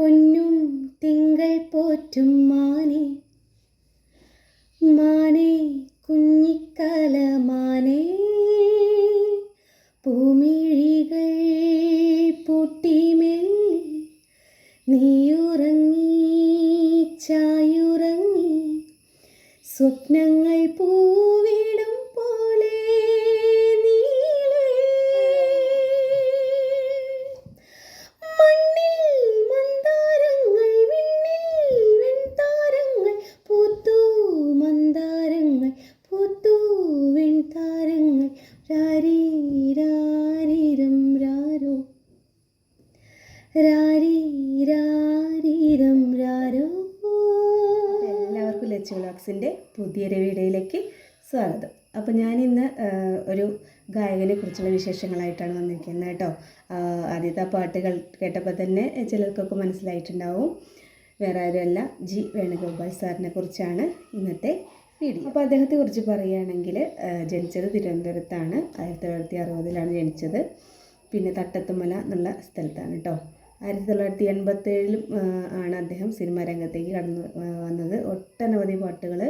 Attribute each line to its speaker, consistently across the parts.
Speaker 1: പൊന്നും തിങ്കൾ പോറ്റും മാനേ. മാനേ കുഞ്ഞിക്കല മാനേ പൂമിഴികൾ പൂട്ടി മെല്ലെ നീയുറങ്ങി ചായുറങ്ങി. സ്വപ്നങ്ങൾ പുതിയൊരു വീഡിയോയിലേക്ക് സ്വാഗതം. അപ്പോൾ ഞാൻ ഇന്ന് ഒരു ഗായകനെ കുറിച്ചുള്ള വിശേഷങ്ങളായിട്ടാണ് വന്നിരിക്കുന്നത് കേട്ടോ. ആദ്യത്തെ പാട്ടുകൾ കേട്ടപ്പോൾ തന്നെ ചിലർക്കൊക്കെ മനസ്സിലായിട്ടുണ്ടാവും. വേറെ ആരുമല്ല ജി വേണുഗോപാൽ സാറിനെ കുറിച്ചാണ് ഇന്നത്തെ വീഡിയോ. അപ്പോൾ അദ്ദേഹത്തെ കുറിച്ച് പറയുകയാണെങ്കിൽ ജനിച്ചത് തിരുവനന്തപുരത്താണ്. ആയിരത്തി തൊള്ളായിരത്തി അറുപതിലാണ് ജനിച്ചത്. പിന്നെ തട്ടത്തുമല എന്നുള്ള സ്ഥലത്താണ് കേട്ടോ. ആയിരത്തി തൊള്ളായിരത്തി എൺപത്തേഴിലും ആണ് അദ്ദേഹം സിനിമാ രംഗത്തേക്ക് കടന്നു വന്നത്. ഒട്ടനവധി പാട്ടുകൾ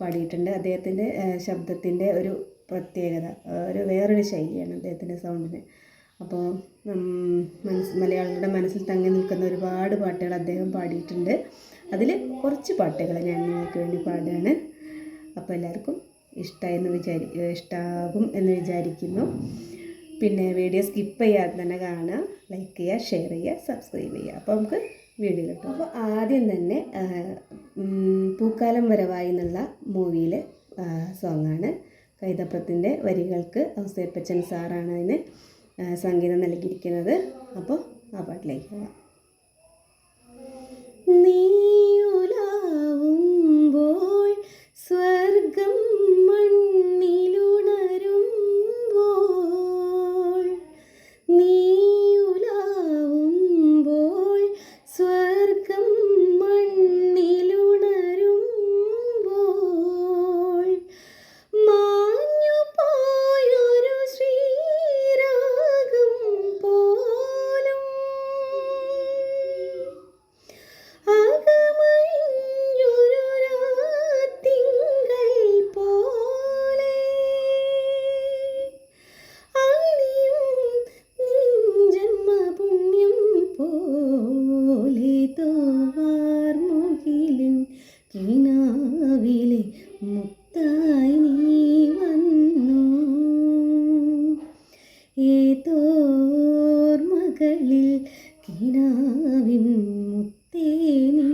Speaker 1: പാടിയിട്ടുണ്ട്. അദ്ദേഹത്തിന്റെ ശബ്ദത്തിന്റെ ഒരു പ്രത്യേകത ഒരു വേറൊരു ശൈലിയാണ് അദ്ദേഹത്തിന്റെ സൗണ്ടിന്. അപ്പോൾ മനസ് മലയാളികളുടെ മനസ്സിൽ തങ്ങി നിൽക്കുന്ന ഒരുപാട് പാട്ടുകൾ അദ്ദേഹം പാടിയിട്ടുണ്ട്. അതിൽ കുറച്ച് പാട്ടുകൾ ഞാൻ നിങ്ങൾക്ക് വേണ്ടി പാടുകയാണ്. അപ്പോൾ എല്ലാവർക്കും ഇഷ്ടമായെന്ന് വിചാരി ഇഷ്ടമാകും എന്ന് വിചാരിക്കുന്നു. പിന്നെ വീഡിയോ സ്കിപ്പ് ചെയ്യാതെ തന്നെ കാണുക ലൈക്ക് ചെയ്യുക ഷെയർ ചെയ്യുക സബ്സ്ക്രൈബ് ചെയ്യുക. അപ്പോൾ നമുക്ക് വീഡിയോ കിട്ടും അപ്പോൾ ആദ്യം തന്നെ പൂക്കാലം വരവായി എന്നുള്ള മൂവിയിലെ സോങ്ങാണ്. കൈതപ്രത്തിന്റെ വരികൾക്ക് ഔസേപ്പച്ചൻ സാറാണ് അതിന് സംഗീതം നൽകിയിരിക്കുന്നത്. അപ്പോൾ ആ പാട്ടിലേക്ക് പോവാം. നീയുലാവുമ്പോൾ ഏതോർമകളിൽ കിനാവിൻ മുത്തേ നീ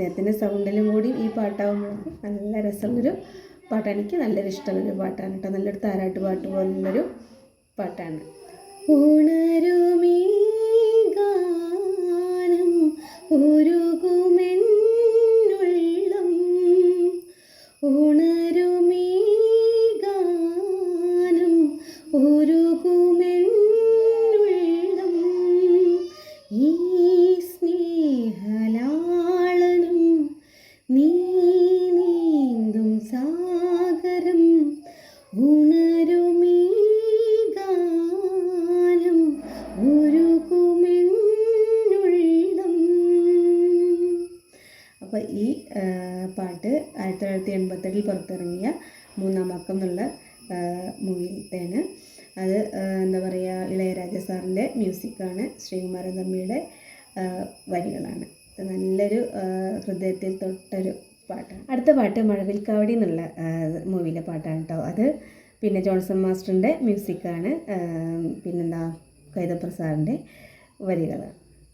Speaker 1: അദ്ദേഹത്തിന്റെ സൗണ്ടിലും കൂടി ഈ പാട്ടാകുമ്പോൾ നല്ല രസമുള്ളൊരു പാട്ടാണ് എനിക്ക് നല്ലൊരു ഇഷ്ടമുള്ളൊരു പാട്ടാണ് കേട്ടോ. നല്ലൊരു താരാട്ട് പാട്ട് പോലുള്ളൊരു പാട്ടാണ്. ഉണരുമീ ഗാനം ഉണരുമീ പുറത്തിറങ്ങിയ മൂന്നാം അക്കം എന്നുള്ള മൂവിയിലത്തേന് അത് എന്താ പറയുക ഇളയരാജ സാറിന്റെ മ്യൂസിക്കാണ്. ശ്രീകുമാരൻ തമ്മിയുടെ വരികളാണ്. നല്ലൊരു ഹൃദയത്തിൽ തൊട്ടൊരു പാട്ടാണ്. അടുത്ത പാട്ട് മഴവിൽക്കാവടി എന്നുള്ള മൂവിയിലെ പാട്ടാണ് കേട്ടോ അത്. പിന്നെ ജോൺസൺ മാസ്റ്ററിന്റെ മ്യൂസിക്കാണ്. പിന്നെന്താ കൈതപ്രസാദിന്റെ വരികൾ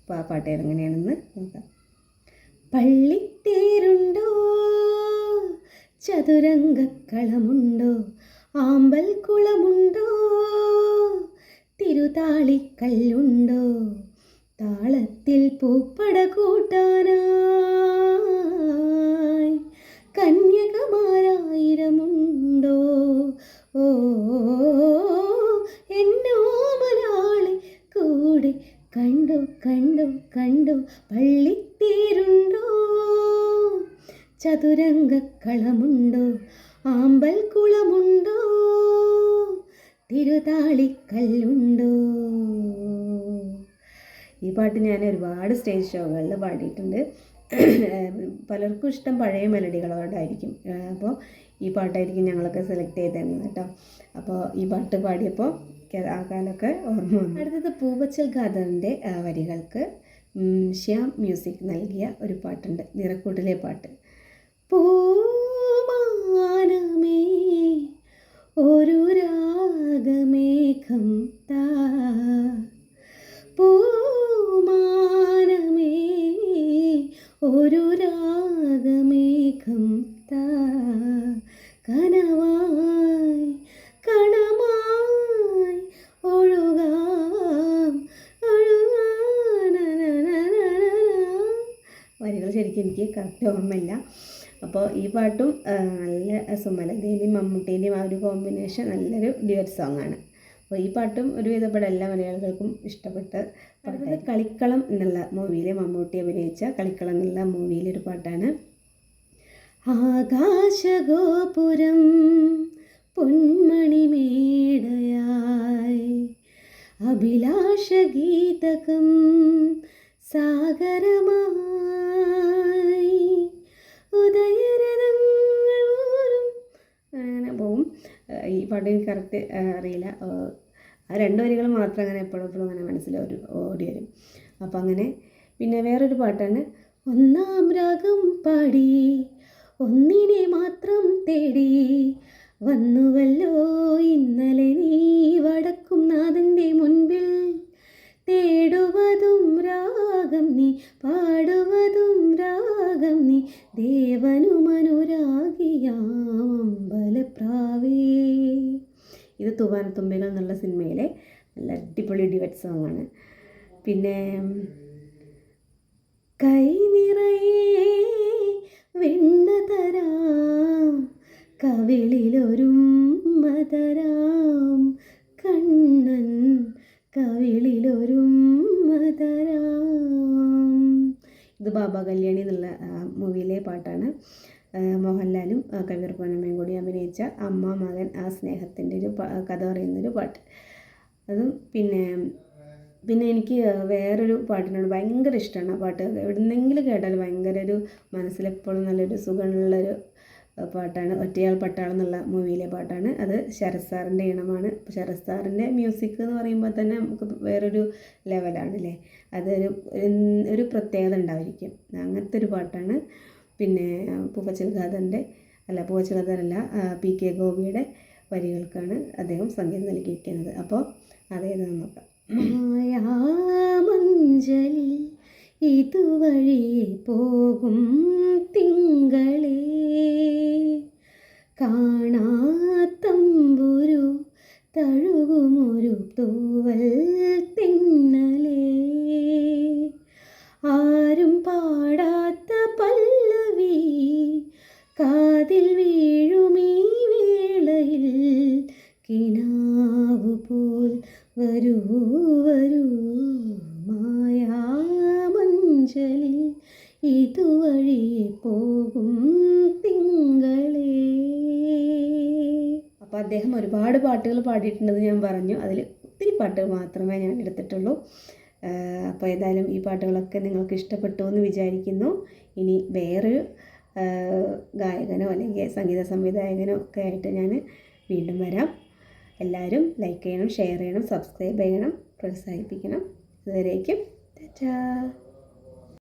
Speaker 1: അപ്പോൾ ആ പാട്ട് ഏതെങ്ങനെയാണെന്ന് നോക്കാം. പള്ളിത്തേരുണ്ടോ ചതുരംഗക്കളമുണ്ടോ? ആമ്പൽ കുളമുണ്ടോ തിരുതാളിക്കല്ലുണ്ടോ? താളത്തിൽ പൂപ്പട കൂട്ടാനായി ചതുരംഗക്കളമുണ്ടോ ആമ്പൽ കുളമുണ്ടോ തിരുതാളിക്കല്ലുണ്ടോ? ഈ പാട്ട് ഞാൻ ഒരുപാട് സ്റ്റേജ് ഷോകളിൽ പാടിയിട്ടുണ്ട്. പലർക്കും ഇഷ്ടം പഴയ മെലഡികളോടായിരിക്കും അപ്പോൾ ഈ പാട്ടായിരിക്കും ഞങ്ങളൊക്കെ സെലക്ട് ചെയ്തിരുന്നത് കേട്ടോ. അപ്പോൾ ഈ പാട്ട് പാടിയപ്പോൾ ആ കാലമൊക്കെ ഓർമ്മ അടുത്തത് പൂവച്ചൽ ഖാദറിന്റെ വരികൾക്ക് ശ്യാം മ്യൂസിക് നൽകിയ ഒരു പാട്ടുണ്ട്. നിറക്കൂട്ടിലെ പാട്ട്. പൂമാനമേ ഒരു രാഗമേഘം താ പൂമാനമേ ഒരു രാഗമേഘം താ കനവായി കണമായി ഒഴുകാം ഒഴുകാനനനനനന. വരികൾ ശരിക്കും എനിക്ക് കറക്റ്റ് ഓർമ്മയില്ല അപ്പോൾ ഈ പാട്ടും നല്ല സുമലതേന്റെയും മമ്മൂട്ടീന്റെയും ആ ഒരു കോമ്പിനേഷൻ നല്ലൊരു ഡ്യുവറ്റ് സോങ് ആണ്. അപ്പോൾ ഈ പാട്ടും ഒരുവിധപ്പെട്ട എല്ലാ മലയാളികൾക്കും ഇഷ്ടപ്പെട്ട പാട്ട് കളിക്കളം എന്നുള്ള മൂവിയിലെ മമ്മൂട്ടി അഭിനയിച്ച കളിക്കളം എന്നുള്ള മൂവിയിലൊരു പാട്ടാണ്. ആകാശഗോപുരം പൊന്മണിമേടയായി അഭിലാഷഗീതകം സാഗരമായി അങ്ങനെ പോവും. ഈ പാട്ട് എനിക്ക് കറക്റ്റ് അറിയില്ല. ആ രണ്ട് വരികൾ മാത്രം അങ്ങനെ എപ്പോഴും എപ്പോഴും അങ്ങനെ മനസ്സിൽ ഒരു ഓടി വരും. അപ്പം അങ്ങനെ പിന്നെ വേറൊരു പാട്ടാണ്. ഒന്നാം രാഗം പാടി ഒന്നിനെ മാത്രം തേടി വന്നുവല്ലോ ഇന്നലെ നീ. തുവാനത്തുമ്പികൾ എന്നുള്ള സിനിമയിലെ നല്ല അടിപൊളി ഡിവറ്റ് ആണ് പിന്നെ കൈ നിറയെ വെണ്ണ തരാം കവിളിലൊരുമ്മ മതരാം കണ്ണൻ കവിളിലൊരുമ്മ മതരാം. ഇത് ബാബ കല്യാണി എന്നുള്ള മൂവിയിലെ പാട്ടാണ്. മോഹൻലാലും കവിയൂർ പൊന്നമ്മയും കൂടി അഭിനയിച്ച അമ്മ മകൻ ആ സ്നേഹത്തിന്റെ ഒരു കഥ പറയുന്നൊരു പാട്ട്. അതും പിന്നെ പിന്നെ എനിക്ക് വേറൊരു പാട്ടിനോട് ഭയങ്കര ഇഷ്ടമാണ് ആ പാട്ട്. എവിടുന്നെങ്കിലും കേട്ടാൽ ഭയങ്കര ഒരു മനസ്സിലെപ്പോഴും നല്ലൊരു സുഖമുള്ളൊരു പാട്ടാണ്. ഒറ്റയാൾ പട്ടാളം എന്നുള്ള മൂവിയിലെ പാട്ടാണ്. അത് ശരത് സാറിന്റെ ഈണമാണ്. ശരത് സാറിന്റെ മ്യൂസിക് എന്ന് പറയുമ്പോൾ തന്നെ നമുക്ക് വേറൊരു ലെവലാണ് അല്ലേ അതൊരു ഒരു പ്രത്യേകത ഉണ്ടായിരിക്കും. അങ്ങനത്തെ ഒരു പാട്ടാണ്. പിന്നെ പൂവച്ചൽ അല്ല പൂവച്ചൽ ഖാദറല്ല പി കെ ഗോപിയുടെ വരികൾക്കാണ് അദ്ദേഹം സംഗീതം നൽകിയിരിക്കുന്നത്. അപ്പോൾ അതേതാണെന്ന് നോക്കാം. ഇതുവഴി പോകും തിങ്കളേ. കാണാത്തമ്പുരു തഴുകുമൊരു തൂവൽ തിന്നലേ വരൂ വരൂ മായാമഞ്ചലിൽ ഇതുവഴി പോകും തിങ്കളേ. അപ്പോൾ അദ്ദേഹം ഒരുപാട് പാട്ടുകൾ പാടിയിട്ടുണ്ടെന്ന് ഞാൻ പറഞ്ഞു. അതിൽ ഒത്തിരി പാട്ടുകൾ മാത്രമേ ഞാൻ എടുത്തിട്ടുള്ളൂ. അപ്പോൾ ഏതായാലും ഈ പാട്ടുകളൊക്കെ നിങ്ങൾക്ക് ഇഷ്ടപ്പെട്ടു എന്ന് വിചാരിക്കുന്നു. ഇനി വേറൊരു ഗായകനോ അല്ലെങ്കിൽ സംഗീത സംവിധായകനോ ഒക്കെ ആയിട്ട് ഞാൻ വീണ്ടും വരാം. എല്ലാവരും ലൈക്ക് ചെയ്യണം ഷെയർ ചെയ്യണം സബ്സ്ക്രൈബ് ചെയ്യണം പ്രോത്സാഹിപ്പിക്കണം. ഇതുവരേക്കും ടാറ്റാ.